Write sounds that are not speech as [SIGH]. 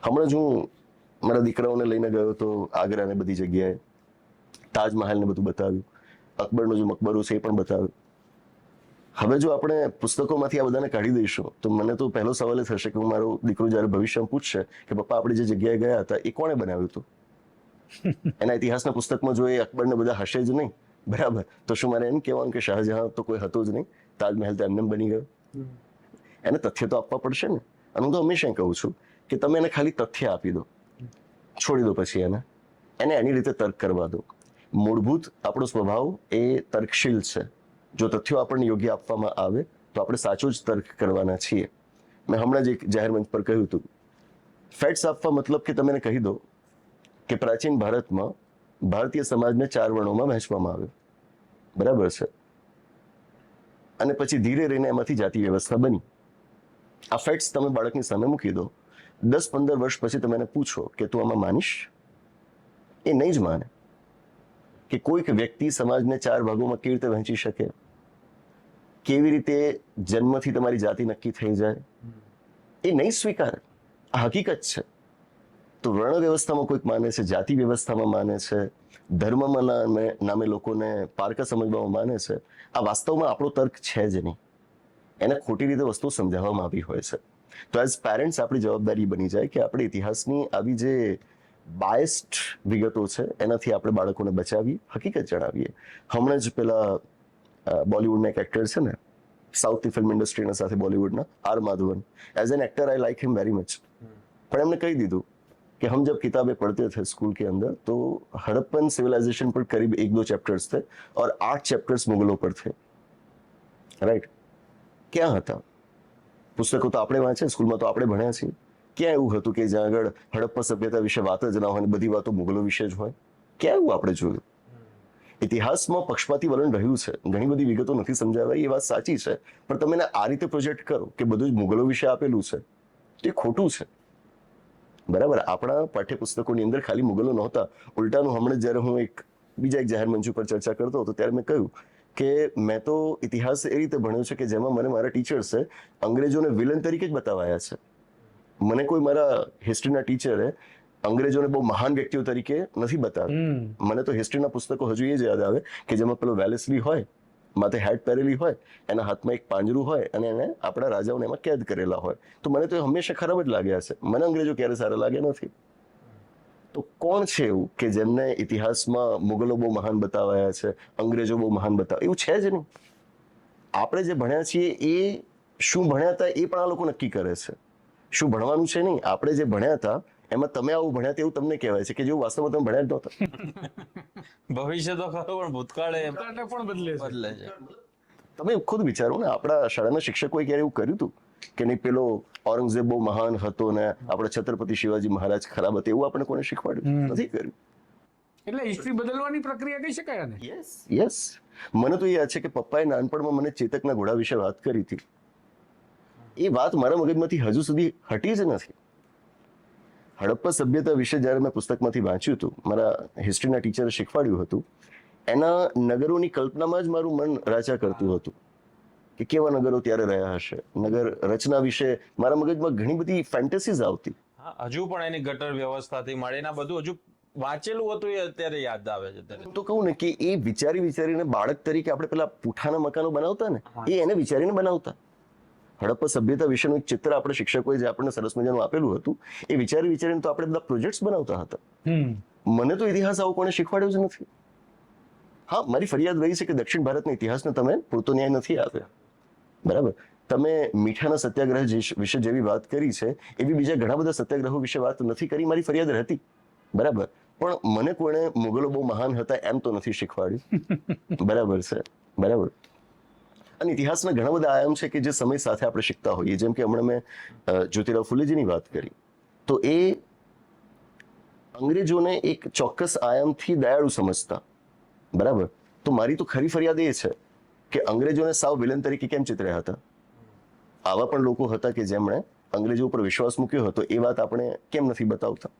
હમણાં જ હું મારા દીકરાઓને લઈને ગયો તો આગ્રા ને બધી જગ્યાએ. તાજમહાલ ને બધું બતાવ્યું. અકબરનો જે મકબરો છે એ પણ બતાવ્યું. હવે જો આપણે પુસ્તકોમાંથી આ બધાને કાઢી દઈશું તો મને તો પહેલો સવાલ એ થશે કે હું મારો દીકરો જ્યારે ભવિષ્યમાં પૂછશે કે પપ્પા આપણે જે જગ્યાએ ગયા હતા એ કોણે બનાવ્યું હતું? [LAUGHS] એના ઇતિહાસના પુસ્તકમાં જો એ અકબરને બધા હશે જ નહીં બરાબર તો શું મારે એમ કહેવાનું કે શાહજહાં તો કોઈ હતો જ નહીં? તાજમહેલ તો એમને બની ગયો. એને તથ્ય તો આપવા પડશે ને. અને હું તો હંમેશા કહું છું કે તમે એને ખાલી તથ્ય આપી દો. છોડી દો પછી એને. એને એની રીતે તર્ક કરવા દો. મૂળભૂત આપણો સ્વભાવ એ તર્કશીલ છે. જો તથ્યો આપણને યોગ્ય આપવામાં આવે, તો આપણે સાચો જ તર્ક કરવાના છીએ. મેં હમણાં જ એક જાહેર મંચ પર કહ્યું હતું. ફેટ્સ આપવા મતલબ કે તમે એને કહી દો કે પ્રાચીન ભારતમાં ભારતીય સમાજને ચાર વર્ણોમાં વહેંચવામાં આવ્યો. બરાબર છે? અને પછી ધીરે રહીને એમાંથી જાતિ વ્યવસ્થા બની. આ ફેટ્સ તમે બાળકની સામે મૂકી દો. દસ પંદર વર્ષ પછી તમે એને પૂછો કે તું આમાં માનીશ? એ નહીં જ માને. કે કોઈક વ્યક્તિ સમાજને ચાર ભાગોમાં કેવી રીતે વહેંચી શકે? કેવી રીતે જન્મથી તમારી જાતિ નક્કી થઈ જાય? એ નહીં સ્વીકારે. આ હકીકત છે. તો વર્ણ વ્યવસ્થામાં કોઈક માને છે, જાતિ વ્યવસ્થામાં માને છે, ધર્મમાં નામે નામે લોકોને પારકા સમજવામાં માને છે. આ વાસ્તવમાં આપણો તર્ક છે જ નહીં. એને ખોટી રીતે વસ્તુ સમજાવવામાં આવી હોય છે. તો એઝ પેરેન્ટ્સ આપણી જવાબદારી બની જાય કે આપણે ઇતિહાસની આવી જે બાયસ્ડ વિગતો છે એનાથી આપણે બાળકોને બચાવીએ હકીકત જણાવીએ હમણાં જ પેલા અ, બોલિવૂડના એક એક્ટર છે ને સાઉથની ફિલ્મ ઇન્ડસ્ટ્રીના સાથે બોલિવૂડના R Madhavan as an actor I like him very much પણ એમને કહી દીધું कि हम जब किताबें पढ़ते थे स्कूल के अंदर तो हड़प्पन सिविलाइजेशन पर करीब एक दो चैप्टर्स थे और आठ चैप्टर्स मुगलों पर थे રાઈટ ક્યાં હતા પુસ્તકો તો આપણે વાંચે સ્કૂલમાં તો આપણે ભણ્યા છીએ. ક્યાં એવું હતું કે જ્યાં આગળ હડપ્પા સભ્યતા વિશે વાત જ ના હોય બધી વાતો મુગલો વિશે જ હોય? ક્યાં એવું આપણે જોયું? ઇતિહાસમાં પક્ષપાતી વલણ રહ્યું છે. ઘણી બધી વિગતો નથી સમજાવાય, એ વાત સાચી છે. પણ તમે આ રીતે પ્રોજેક્ટ કરો કે બધું જ મુગલો વિશે આપેલું છે, તે ખોટું છે. બરાબર, આપણા પાઠ્યપુસ્તકોની અંદર ખાલી મુગલો નહોતા. ઉલટાનું હમણાં જ્યારે હું એક બીજા એક જાહેર મંચ ઉપર ચર્ચા કરતો હતો, ત્યારે મેં કહ્યું કે મેં તો ઇતિહાસ એ રીતે ભણ્યો છે કે જેમાં મને મારા ટીચર્સે અંગ્રેજોને વિલન તરીકે જ બતાવાયા છે. મને કોઈ મારા હિસ્ટ્રીના ટીચરે અંગ્રેજોને બહુ મહાન વ્યક્તિઓ તરીકે નથી બતાવ્યા. મને તો હિસ્ટ્રીના પુસ્તકો હજુ એ જ યાદ આવે કે જેમાં પેલો વેલેસલી હોય માથે હેટ પહેરેલી હોય એના હાથમાં એક પાંજરું હોય અને એને આપણા રાજાઓને એમાં કેદ કરેલા હોય. તો મને તો હંમેશા ખરાબ જ લાગ્યા છે મને અંગ્રેજો ક્યારે સારા લાગ્યા નથી. તો કોણ છે એવું કે જેમને ઇતિહાસમાં મુગલો બહુ મહાન બતાવાયા છે અંગ્રેજો બહુ મહાન બતાવ એવું છે જ નહીં. આપણે જે ભણ્યા છીએ એ શું ભણ્યા હતા એ પણ આ લોકો નક્કી કરે છે. શું ભણવાનું છે નહીં આપણે જે ભણ્યા હતા એમાં તમે આવું ભણ્યા હતા એવું તમને કહેવાય છે કે જેવું વાસ્તવમાં તમે ભણ્યા જ નહોતા. [LAUGHS] ભવિષ્ય તો ખરું પણ ભૂતકાળે ભૂતકાળને પણ બદલે બદલે છે. તમે ખુદ વિચારો ને આપણા શાળાના શિક્ષકોએ ક્યારે એવું કર્યું હતું કે નહીં પેલો ઔરંગઝેબ બહુ મહાન હતો ને આપણે છત્રપતિ શિવાજી મહારાજ ખરાબ હતા એવું આપણે કોને શીખવાડ્યું? નથી કર્યું. એટલે હિસ્ટ્રી બદલવાની પ્રક્રિયા કહી શકાય ને યસ યસ મને તો યાદ છે કે પપ્પાએ નાનપણમાં મને ચેતકના ઘોડા વિશે વાત કરી હતી. એ વાત મારા મગજમાંથી હજુ સુધી હટી જ નથી. હડપ્પા સભ્યતા વિશે જ્યારે મેં પુસ્તકમાંથી વાંચ્યું હતું મારા હિસ્ટ્રીના ટીચરે શીખવાડ્યું હતું એના નગરોની કલ્પનામાં જ મારું મન રાચા કરતું હતું કે કેવા નગરો ત્યારે રહ્યા હશે. નગર રચના વિશે મારા મગજમાં ઘણી બધી ફેન્ટસીઝ આવતી. હજુ પણ એની ગટર વ્યવસ્થાથી મળીને બધું હજુ વાંચેલું હતું એ અત્યારે યાદ આવે છે તો કહું ને કે એ વિચારી વિચારીને બાળક તરીકે આપણે પેલા પૂઠાના મકાનો બનાવતા ને એ એને વિચારીને બનાવતા. હડપ્પા સભ્યતા વિશેનું એક ચિત્ર આપણે શિક્ષકોએ જે આપણને સરસ મજાનું આપેલું હતું એ વિચારી વિચારીને તો આપણે બધા પ્રોજેક્ટ્સ બનાવતા હતા. મને તો ઇતિહાસ આવો કોણે શીખવાડ્યો જ નથી. હા મારી ફરિયાદ રહી છે કે દક્ષિણ ભારતના ઇતિહાસને તમે પૂરતો ન્યાય નથી આપ્યા. બરાબર. તમે મીઠાના સત્યાગ્રહ જે- વિશે જેવી વાત કરી છે એવી બીજા ઘણા બધા સત્યાગ્રહો વિશે વાત નથી કરી મારી ફરિયાદ હતી બરાબર. પણ મને કોણે મુગલો બહુ મહાન હતા એમ તો નથી શીખવાડ્યું. [LAUGHS] બરાબર છે. બરાબર. અને ઇતિહાસના ઘણા બધા આયામ છે કે જે સમય સાથે આપણે શીખતા હોઈએ. જેમ કે હમણાં મેં જ્યોતિરાવ ફુલેજીની વાત કરી. તો એ અંગ્રેજોને એક ચોક્કસ આયામથી દયાળુ સમજતા. બરાબર? તો મારી તો ખરી ફરિયાદ એ છે કે અંગ્રેજોને સાવ વિલન તરીકે કેમ ચિતર્યા હતા? આવા પણ લોકો હતા કે જેમણે અંગ્રેજો ઉપર વિશ્વાસ મૂક્યો હતો, એ વાત આપણે કેમ નથી બતાવતા?